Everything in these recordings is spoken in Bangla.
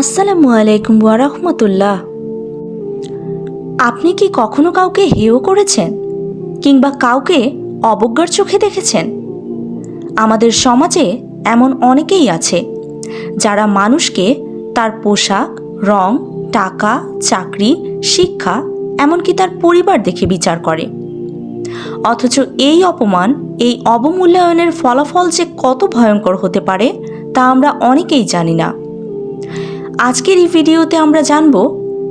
আসসালামু আলাইকুম ওয়ারহমতুল্লাহ আপনি কি কখনো কাউকে হেয় করেছেন কিংবা কাউকে অবজ্ঞার চোখে দেখেছেন? আমাদের সমাজে এমন অনেকেই আছে যারা মানুষকে তার পোশাক, রং, টাকা, চাকরি, শিক্ষা, এমনকি তার পরিবার দেখে বিচার করে। অথচ এই অপমান, এই অবমূল্যায়নের ফলাফল যে কত ভয়ঙ্কর হতে পারে তা আমরা অনেকেই জানি না। আজকের এই ভিডিওতে আমরা জানব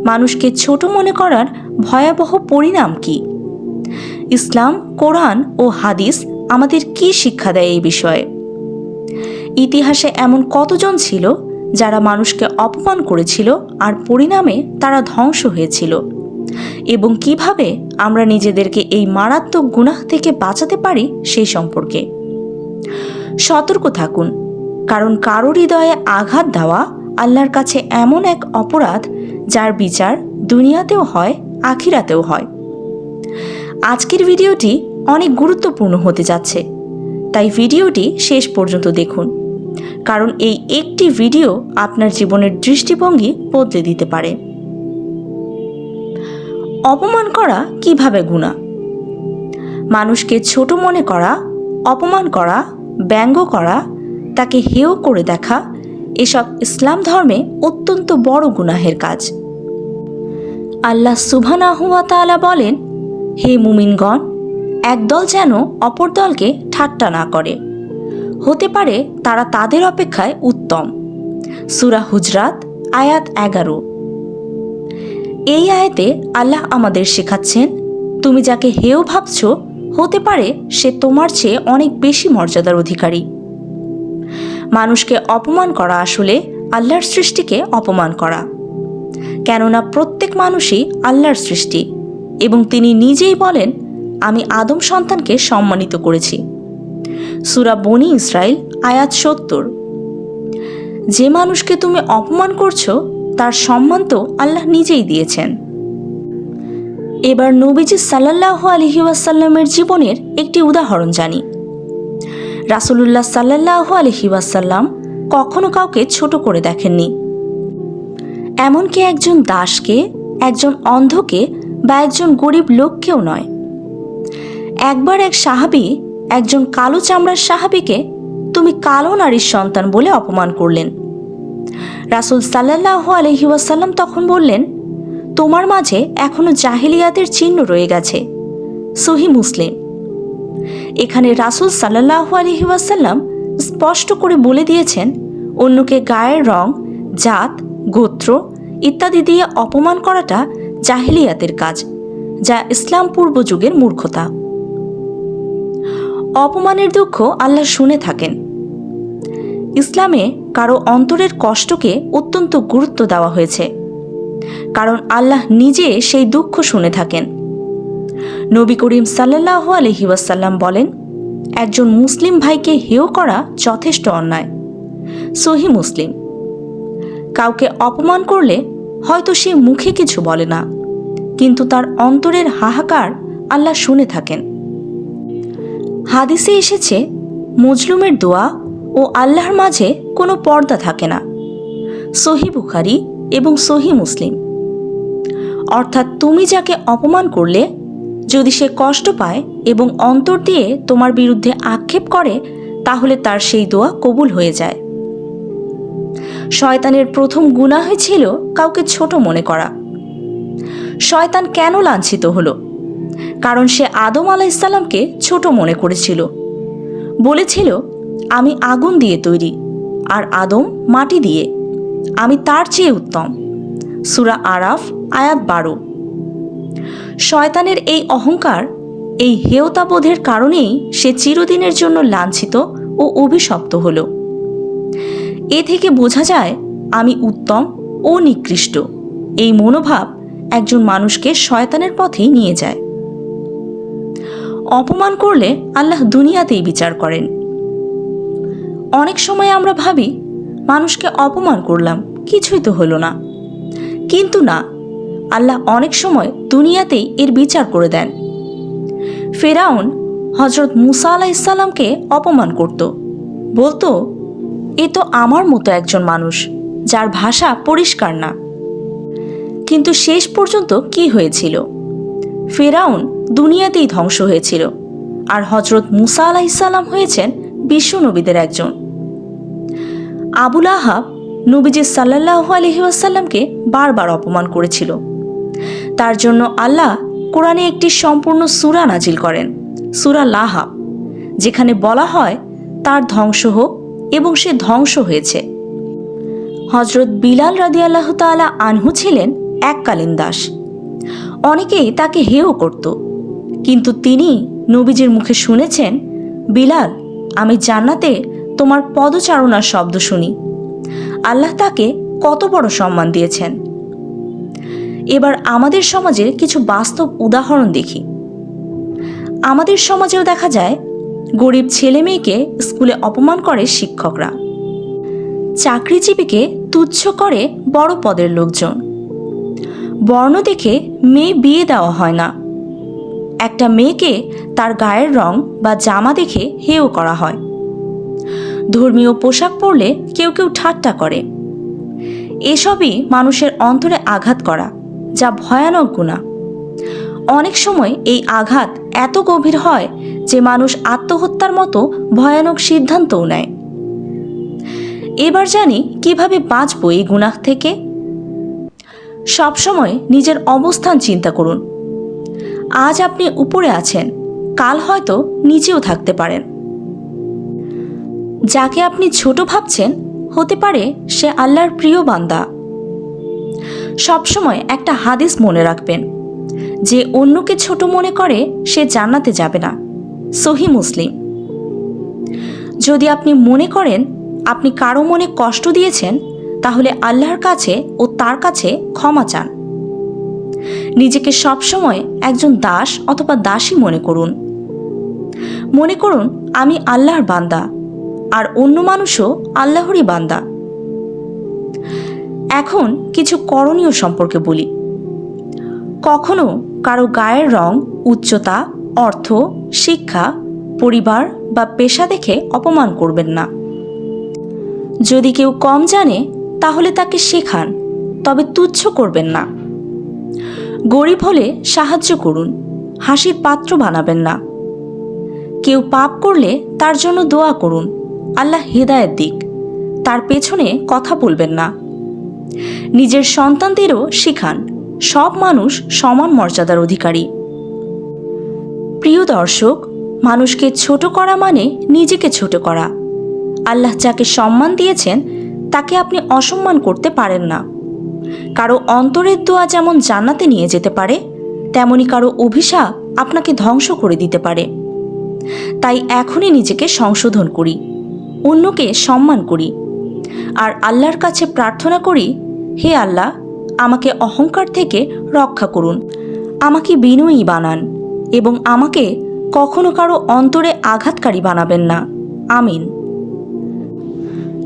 মানুষকে ছোট মনে করার ভয়াবহ পরিণাম কি। ইসলাম, কোরআন ও হাদিস আমাদের কি শিক্ষা দেয় এই বিষয়ে? ইতিহাসে এমন কতজন ছিল যারা মানুষকে অপমান করেছিল আর পরিণামে তারা ধ্বংস হয়েছিল? এবং কীভাবে আমরা নিজেদেরকে এই মারাত্মক গুনাহ থেকে বাঁচাতে পারি সেই সম্পর্কে? সতর্ক থাকুন, কারণ কারোর হৃদয়ে আঘাত দেওয়া আল্লাহর কাছে এমন এক অপরাধ যার বিচার দুনিয়াতেও হয়, আখিরাতেও হয়। আজকের ভিডিওটি অনেক গুরুত্বপূর্ণ হতে যাচ্ছে। তাই ভিডিওটি শেষ পর্যন্ত দেখুন। কারণ এই একটি ভিডিও আপনার জীবনের দৃষ্টিভঙ্গি বদলে দিতে পারে। অপমান করা কীভাবে গুণা মানুষকে ছোট মনে করা, অপমান করা, ব্যঙ্গ করা, তাকে হেয় করে দেখা এসব ইসলাম ধর্মে অত্যন্ত বড় গুনাহের কাজ। আল্লাহ সুবহানাহুয়া তাআলা বলেন, হে মুমিনগণ, একদল যেন অপর দলকে ঠাট্টা না করে। হতে পারে তারা তাদের অপেক্ষায় উত্তম। সুরা হুজরাত, আয়াত এগারো। এই আয়াতে আল্লাহ আমাদের শেখাচ্ছেন, তুমি যাকে হেও ভাবছ, হতে পারে সে তোমার চেয়ে অনেক বেশি মর্যাদার অধিকারী। মানুষকে অপমান করা আসলে আল্লাহর সৃষ্টিকে অপমান করা। কেননা প্রত্যেক মানুষই আল্লাহর সৃষ্টি এবং তিনি নিজেই বলেন, আমি আদম সন্তানকে সম্মানিত করেছি। সুরা বনি ইসরায়েল আয়াত সত্তর। যে মানুষকে তুমি অপমান করছ, তার সম্মান তো আল্লাহ নিজেই দিয়েছেন। এবার নবীজি সাল্লাহ আলহি ওয়াসাল্লামের জীবনের একটি উদাহরণ জানি। রাসুলুল্লাহ সাল্লাহ আলহি ওয়াসাল্লাম কখনো কাউকে ছোট করে দেখেননি। এমনকি একজন দাসকে, একজন অন্ধকে বা একজন গরিব লোককেও নয়। একবার এক সাহাবি একজন কালো চামড়ার সাহাবিকে, তুমি কালো নারীর সন্তান বলে অপমান করলেন। রাসুল সাল্লাহ আলহি ওয়াসাল্লাম তখন বললেন, তোমার মাঝে এখনও জাহিলিয়াতের চিহ্ন রয়ে গেছে। সহি মুসলিম। এখানে রাসুল সাল্লাহ আলহি ওয়াসাল্লাম স্পষ্ট করে বলে দিয়েছেন, অন্যকে গায়ের রং, জাত, গোত্র ইত্যাদি দিয়ে অপমান করাটা জাহিলিয়াতের কাজ, যা ইসলাম পূর্ব যুগের মূর্খতা। অপমানের দুঃখ আল্লাহ শুনে থাকেন। ইসলামে কারও অন্তরের কষ্টকে অত্যন্ত গুরুত্ব দেওয়া হয়েছে, কারণ আল্লাহ নিজে সেই দুঃখ শুনে থাকেন। নবী করিম সাল্লাহ আলহি ওয়াসাল্লাম বলেন, একজন মুসলিম ভাইকে হেয় করা যথেষ্ট অন্যায়। সহি মুসলিম। কাউকে অপমান করলে হয়তো সে মুখে কিছু বলে না, কিন্তু তার অন্তরের হাহাকার আল্লাহ শুনে থাকেন। হাদিসে এসেছে, মজলুমের দোয়া ও আল্লাহর মাঝে কোনো পর্দা থাকে না। সহি বুখারি এবং সহি মুসলিম। অর্থাৎ তুমি যাকে অপমান করলে যদি সে কষ্ট পায় এবং অন্তর দিয়ে তোমার বিরুদ্ধে আক্ষেপ করে, তাহলে তার সেই দোয়া কবুল হয়ে যায়। শয়তানের প্রথম গুণা হয়েছিল কাউকে ছোট মনে করা। শয়তান কেন লাঞ্ছিত হলো? কারণ সে আদম আলাইসাল্লামকে ছোট মনে করেছিল। বলেছিল, আমি আগুন দিয়ে তৈরি, আর আদম মাটি দিয়ে। আমি তার চেয়ে উত্তম। সুরা আরাফ, আয়াত বারো। শয়তানের এই অহংকার, এই হেয়তাবোধের কারণেই সে চিরদিনের জন্য লাঞ্ছিত ও অভিশপ্ত হল। এ থেকে বোঝা যায়, আমি উত্তম ও নিকৃষ্ট। এই মনোভাব একজন মানুষকে শয়তানের পথেই নিয়ে যায়। অপমান করলে আল্লাহ দুনিয়াতেই বিচার করেন। অনেক সময় আমরা ভাবি, মানুষকে অপমান করলাম, কিছুই তো হলো না। কিন্তু না আল্লাহ অনেক সময় দুনিয়াতেই এর বিচার করে দেন। ফেরাউন হজরত মুসা আলাহ ইসাল্লামকে অপমান করত। বলতো, এ তো আমার মতো একজন মানুষ, যার ভাষা পরিষ্কার না। কিন্তু শেষ পর্যন্ত কি হয়েছিল? ফেরাউন দুনিয়াতেই ধ্বংস হয়েছিল আর হজরত মুসা আলাহিসাল্লাম হয়েছেন বিশ্ব নবীদের একজন। আবুল আহাব নবীজি সাল্লাহ আলহিউসাল্লামকে বারবার অপমান করেছিল। তার জন্য আল্লাহ কোরআনে একটি সম্পূর্ণ সুরা নাজিল করেন, সুরা লাহাব যেখানে বলা হয়, তার ধ্বংস হোক এবং সে ধ্বংস হয়েছে। হজরত বিলাল রাদি আল্লাহ তালা আনহু ছিলেন এককালীন দাস। অনেকেই তাকে হেও করত, কিন্তু তিনি নবীজির মুখে শুনেছেন, বিলাল, আমি জান্নাতে তোমার পদচারণার শব্দ শুনি। আল্লাহ তাকে কত বড় সম্মান দিয়েছেন। এবার আমাদের সমাজের কিছু বাস্তব উদাহরণ দেখি। আমাদের সমাজেও দেখা যায়, গরিব ছেলে মেয়েকে স্কুলে অপমান করে শিক্ষকরা। চাকরিজীবীকে তুচ্ছ করে বড় পদের লোকজন। বর্ণ দেখে মেয়ে বিয়ে দেওয়া হয় না। একটা মেয়েকে তার গায়ের রং বা জামা দেখে হেয় করা হয়। ধর্মীয় পোশাক পরলে কেউ কেউ ঠাট্টা করে। এসবই মানুষের অন্তরে আঘাত করা। যা ভয়ানক গুণা। অনেক সময় এই আঘাত এত গভীর হয় যে মানুষ আত্মহত্যার মতো ভয়ানক সিদ্ধান্তও নেয়। এবার জানি কীভাবে বাঁচবো এই গুনাহ থেকে? সবসময় নিজের অবস্থান চিন্তা করুন। আজ আপনি উপরে আছেন, কাল হয়তো নিচেও থাকতে পারেন। যাকে আপনি ছোট ভাবছেন, হতে পারে সে আল্লাহর প্রিয় বান্দা। সবসময় একটা হাদিস মনে রাখবেন। যে অন্যকে ছোট মনে করে, সে জান্নাতে যাবে না। সহি মুসলিম। যদি আপনি মনে করেন, আপনি কারও মনে কষ্ট দিয়েছেন, তাহলে আল্লাহর কাছে ও তার কাছে ক্ষমা চান। নিজেকে সবসময় একজন দাস অথবা দাসী মনে করুন। মনে করুন, আমি আল্লাহর বান্দা, আর অন্য মানুষও আল্লাহরই বান্দা। এখন কিছু করণীয় সম্পর্কে বলি। কখনো কারও গায়ের রং, উচ্চতা, অর্থ, শিক্ষা, পরিবার বা পেশা দেখে অপমান করবেন না। যদি কেউ কম জানে, তাহলে তাকে শেখান, তবে তুচ্ছ করবেন না। গরিব হলে সাহায্য করুন, হাসির পাত্র বানাবেন না। কেউ পাপ করলে তার জন্য দোয়া করুন, আল্লাহ হেদায়েত দিক, তার পেছনে কথা বলবেন না। নিজের সন্তানদেরও শিখান। সব মানুষ সমান মর্যাদার অধিকারী। প্রিয় দর্শক, মানুষকে ছোট করা মানে নিজেকে ছোট করা। আল্লাহ যাকে সম্মান দিয়েছেন, তাকে আপনি অসম্মান করতে পারেন না। কারও অন্তরের দোয়া যেমন জান্নাতে নিয়ে যেতে পারে, তেমনি কারও অভিশাপ আপনাকে ধ্বংস করে দিতে পারে। তাই এখনই নিজেকে সংশোধন করি, অন্যকে সম্মান করি। আর আল্লাহর কাছে প্রার্থনা করি, হে আল্লাহ, আমাকে অহংকার থেকে রক্ষা করুন, আমাকে বিনয়ী বানান এবং আমাকে কখনো কারও অন্তরে আঘাতকারী বানাবেন না। আমিন।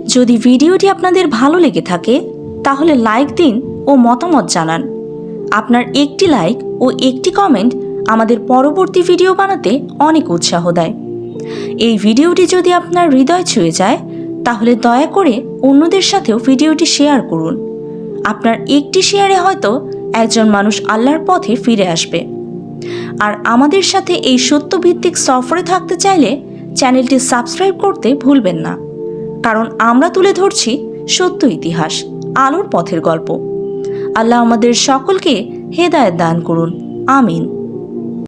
যদি ভিডিওটি আপনাদের ভালো লেগে থাকে, তাহলে লাইক দিন ও মতামত জানান। আপনার একটি লাইক ও একটি কমেন্ট আমাদের পরবর্তী ভিডিও বানাতে অনেক উৎসাহ দেয়। এই ভিডিওটি যদি আপনার হৃদয় ছুঁয়ে যায় তাহলে দয়া করে অন্যদের সাথেও ভিডিওটি শেয়ার করুন। আপনার একটি শেয়ারে হয়তো একজন মানুষ আল্লাহর পথে ফিরে আসবে। আর আমাদের সাথে এই সত্যভিত্তিক সফরে থাকতে চাইলে চ্যানেলটি সাবস্ক্রাইব করতে ভুলবেন না। কারণ আমরা তুলে ধরছি সত্য ইতিহাস, আলোর পথের গল্প। আল্লাহ আমাদের সকলকে হেদায়ত দান করুন। আমিন।